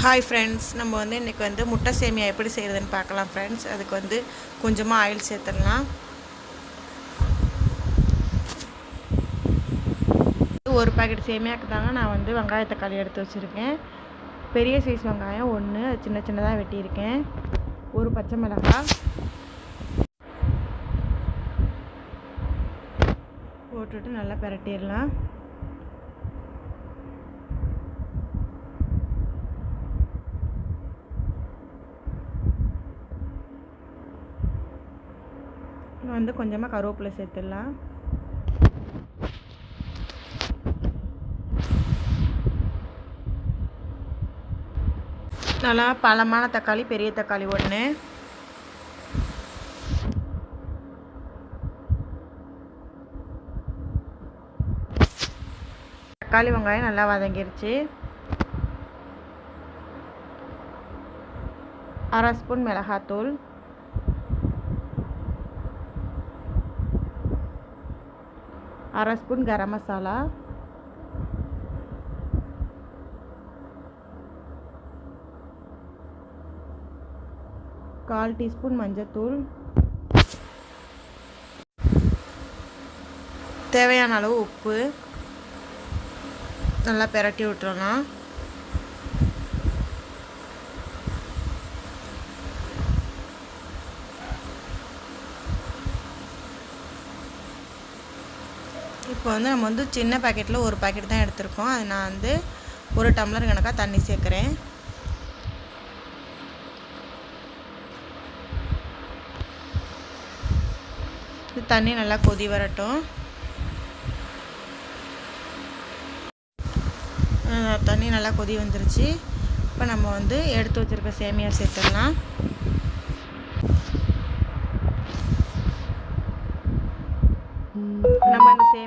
Hi friends நம்ம வந்து இன்றைக்கி வந்து முட்டை சேமியா எப்படி செய்கிறதுன்னு பார்க்கலாம் ஃப்ரெண்ட்ஸ் அதுக்கு வந்து கொஞ்சமாக ஆயில் சேர்த்துடலாம். ஒரு பாக்கெட் சேமியாக்கு தாங்க நான் வந்து வெங்காய தக்காளி எடுத்து வச்சுருக்கேன். பெரிய சைஸ் வெங்காயம் ஒன்று சின்ன சின்னதாக வெட்டியிருக்கேன். ஒரு பச்சை மிளகாய். போட்டுட்டு நல்லா பிரட்டிடலாம். வந்து கொஞ்சமாக கருவேப்பிலை சேர்த்துடலாம். நல்லா பழமான தக்காளி பெரிய தக்காளி ஒன்று தக்காளி வெங்காயம் நல்லா வதங்கிருச்சு. அரை ஸ்பூன் மிளகாத்தூள். அரை ஸ்பூன் கரம் மசாலா. கால் டீஸ்பூன் மஞ்சத்தூள். தேவையான அளவு உப்பு. நல்லா பெரட்டி விட்டுறலாம் இப்போ வந்து நம்ம வந்து சின்ன பேக்கெட்டில் ஒரு பேக்கெட் தான் எடுத்திருக்கோம். அது நான் வந்து ஒரு டம்ளர் கணக்காக தண்ணி சேர்க்குறேன். தண்ணி நல்லா கொதி வரட்டும். தண்ணி நல்லா கொதி வந்துருச்சு. இப்போ நம்ம வந்து எடுத்து வச்சுருக்க சேமியா சேர்த்துடலாம்.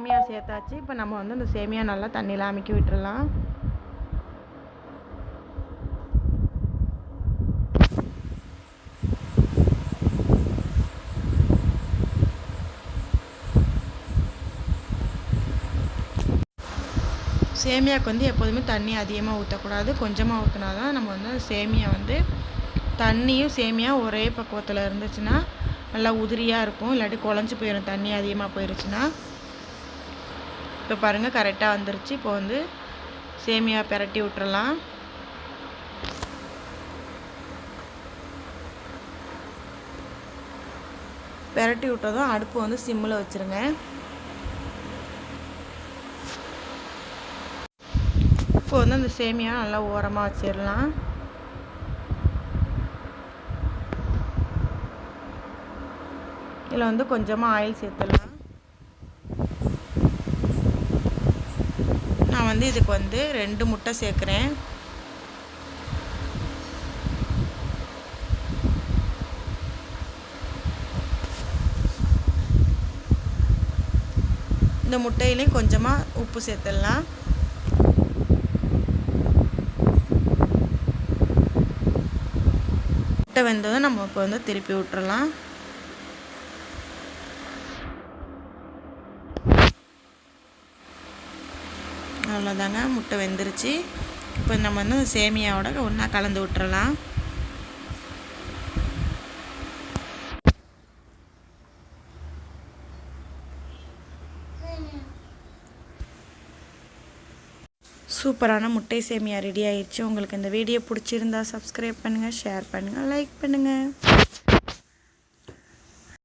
சேமியா சேர்த்தாச்சு. இப்போ நம்ம வந்து இந்த சேமியா நல்லா தண்ணியில் அமைக்கி விட்டுறலாம். சேமியாவுக்கு வந்து எப்போதுமே தண்ணி அதிகமாக ஊற்றக்கூடாது கொஞ்சமாக ஊற்றினா தான் நம்ம வந்து சேமியா வந்து தண்ணியும் சேமியா ஒரே பக்குவத்தில் இருந்துச்சுன்னா நல்லா உதிரியாக இருக்கும். இல்லாட்டி குழஞ்சி போயிடும் தண்ணி அதிகமாக போயிருச்சுன்னா. இப்போ பாருங்கள் கரெக்டாக வந்துருச்சு. இப்போ வந்து சேமியா பெரட்டி விட்டுறலாம். பெரட்டி விட்டதும் அடுப்பு வந்து சிம்மில் வச்சுருங்க. இப்போ வந்து அந்த சேமியா நல்லா ஓரமாக வச்சிடலாம் இதில் வந்து கொஞ்சமாக ஆயில் சேர்த்துடலாம். நான் வந்து இதுக்கு வந்து ரெண்டு முட்டை சேர்க்குறேன். இந்த முட்டையிலையும் கொஞ்சமாக உப்பு சேர்த்துடலாம். முட்டை வெந்ததும் நம்ம இப்போ வந்து திருப்பி விட்டுறலாம் அவ்வளோதாங்க முட்டை வெந்துருச்சு. இப்போ நம்ம வந்து சேமியாவோட ஒன்றா கலந்து விட்டுறலாம். சூப்பரான முட்டை சேமியா ரெடி ஆயிடுச்சு. உங்களுக்கு இந்த வீடியோ பிடிச்சிருந்தா சப்ஸ்கிரைப் பண்ணுங்கள் ஷேர் பண்ணுங்கள் லைக் பண்ணுங்கள்